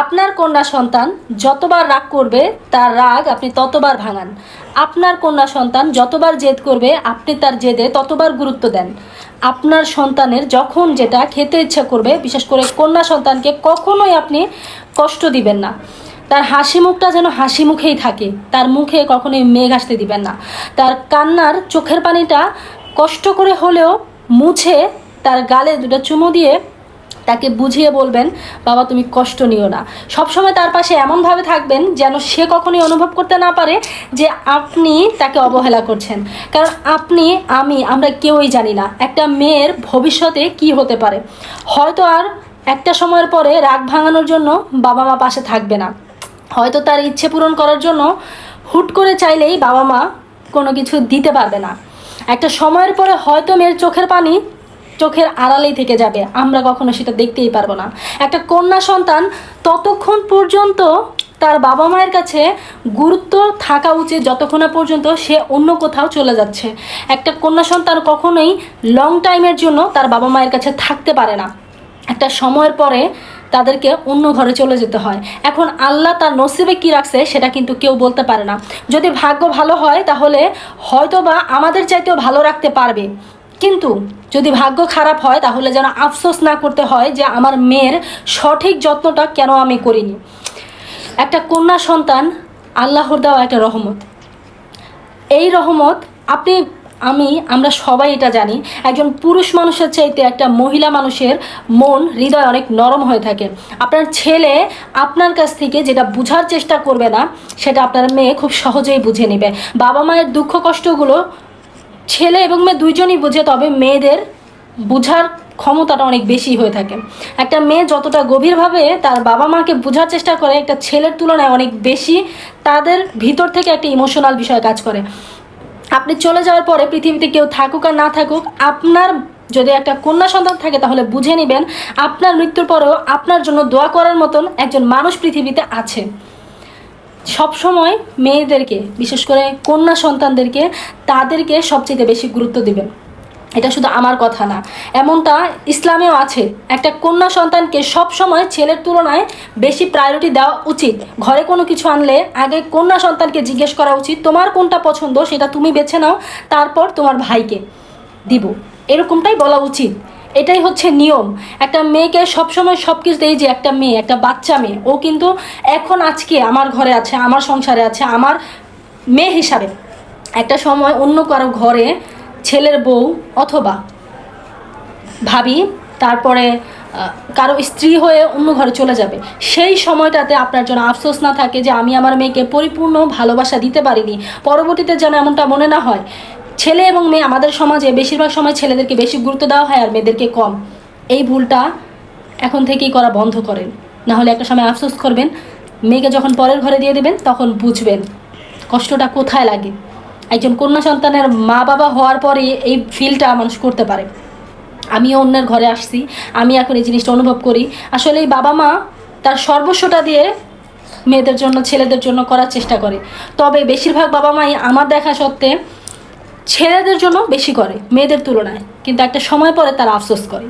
আপনার কন্যা সন্তান যতবার রাগ করবে, তার রাগ আপনি ততবার ভাঙান। আপনার কন্যা সন্তান যতবার জেদ করবে, আপনি তার জেদে ততবার গুরুত্ব দেন। আপনার সন্তানের যখন যেটা খেতে ইচ্ছা করবে, বিশেষ করে কন্যা সন্তানকে কখনোই আপনি কষ্ট দিবেন না। তার হাসি মুখটা যেন হাসি মুখেই থাকে। তার মুখে কখনোই মেঘ আসতে দিবেন না। তার কান্নার চোখের পানিটা কষ্ট করে হলেও মুছে তার গালে দুটো চুমো দিয়ে তাকে বুঝিয়ে বলবেন, বাবা, তুমি কষ্ট নিও না। সবসময় তার পাশে এমনভাবে থাকবেন যেন সে কখনোই অনুভব করতে না পারে যে আপনি তাকে অবহেলা করছেন। কারণ আপনি, আমি, আমরা কেউই জানি না একটা মেয়ের ভবিষ্যতে কি হতে পারে। হয়তো আর একটা সময়ের পরে রাগ ভাঙানোর জন্য বাবা মা পাশে থাকবে না। হয়তো তার ইচ্ছে পূরণ করার জন্য হুট করে চাইলেই বাবা মা কোনো কিছু দিতে পারবে না। একটা সময়ের পরে হয়তো মেয়ের চোখের পানি চোখের আড়ালেই থেকে যাবে। আমরা কখনো সেটা দেখতেই পারব না। একটা কন্যা সন্তান ততক্ষণ পর্যন্ত তার বাবা মায়ের কাছে গুরুত্ব থাকা উচিত যতক্ষণ পর্যন্ত সে অন্য কোথাও চলে যাচ্ছে। একটা কন্যা সন্তান কখনোই লং টাইমের জন্য তার বাবা মায়ের কাছে থাকতে পারে না। একটা সময়ের পরে তাদেরকে অন্য ঘরে চলে যেতে হয়। এখন আল্লাহ তার নসিবে কি রাখছে সেটা কিন্তু কেউ বলতে পারে না। যদি ভাগ্য ভালো হয় তাহলে হয়তো বা আমাদের চাইতেও ভালো রাখতে পারবে। কিন্তু যদি ভাগ্য খারাপ হয়, তাহলে যেন আফসোস না করতে হয় যে আমার মেয়ের সঠিক যত্নটা কেন আমি করিনি। একটা কন্যা সন্তান, আল্লাহর দেওয়া একটা রহমত। এই রহমত আপনি, আমি, আমরা সবাই এটা জানি, একজন পুরুষ মানুষের চাইতে একটা মহিলা মানুষের মন, হৃদয় অনেক নরম হয়ে থাকে। আপনার ছেলে আপনার কাছ থেকে যেটা বোঝার চেষ্টা করবে না, সেটা আপনার মেয়ে খুব সহজেই বুঝে নেবে। বাবা মায়ের দুঃখ কষ্টগুলো ছেলে এবং মেয়ে দুইজনই বুঝে, তবে মেয়েদের বোঝার ক্ষমতাটা অনেক বেশি হয়ে থাকে। একটা মেয়ে যতটা গভীরভাবে তার বাবা মাকে বোঝার চেষ্টা করে, একটা ছেলের তুলনায় অনেক বেশি তাদের ভিতর থেকে একটা ইমোশনাল বিষয় কাজ করে। আপনি চলে যাওয়ার পরে পৃথিবীতে কেউ থাকুক আর না থাকুক, আপনার যদি একটা কন্যা সন্তান থাকে, তাহলে বুঝে নেবেন, আপনার মৃত্যুর পরেও আপনার জন্য দোয়া করার মতন একজন মানুষ পৃথিবীতে আছে। সবসময় মেয়েদেরকে, বিশেষ করে কন্যা সন্তানদেরকে, তাদেরকে সবচেয়ে বেশি গুরুত্ব দিবেন। এটা শুধু আমার কথা না, এমনটা ইসলামেও আছে। একটা কন্যা সন্তানকে সব সময় ছেলের তুলনায় বেশি প্রায়োরিটি দেওয়া উচিত। ঘরে কোনো কিছু আনলে আগে কন্যা সন্তানকে জিজ্ঞেস করা উচিত, তোমার কোনটা পছন্দ? সেটা তুমি বেছে নাও, তারপর তোমার ভাইকে দিব। এরকমটাই বলা উচিত। এটাই হচ্ছে নিয়ম। একটা মেয়েকে সবসময় সব কিছু এই যে একটা মেয়ে, একটা বাচ্চা মেয়ে। ও কিন্তু এখন আজকে আমার ঘরে আছে, আমার সংসারে আছে, আমার মেয়ে হিসাবে। একটা সময় অন্য কারও ঘরে ছেলের বউ অথবা ভাবি, তারপরে কারও স্ত্রী হয়ে অন্য ঘরে চলে যাবে। সেই সময়টাতে আপনার জন্য আফসোস না থাকে যে আমি আমার মেয়েকে পরিপূর্ণ ভালোবাসা দিতে পারিনি। পরবর্তীতে যেন এমনটা মনে না হয় ছেলে এবং মেয়ে, আমাদের সমাজে বেশিরভাগ সময় ছেলেদেরকে বেশি গুরুত্ব দেওয়া হয় আর মেয়েদেরকে কম। এই ভুলটা এখন থেকেই করা বন্ধ করেন। না হলে একটা সময় আফসোস করবেন, মেয়েকে যখন পরের ঘরে দিয়ে দেবেন, তখন বুঝবেন কষ্টটা কোথায় লাগে। একজন কন্যা সন্তানের মা বাবা হওয়ার পরে এই ফিলটা মানুষ করতে পারে। আমিও অন্যের ঘরে আসছি, আমি এখন এই জিনিসটা অনুভব করি। আসলে এই বাবা মা তার সর্বস্বটা দিয়ে মেয়েদের জন্য, ছেলেদের জন্য করার চেষ্টা করে। তবে বেশিরভাগ বাবা মাই আমার দেখা সত্ত্বে ছেলেদের জন্য বেশি করে মেয়েদের তুলনায়। কিন্তু একটা সময় পরে তারা আফসোস করে।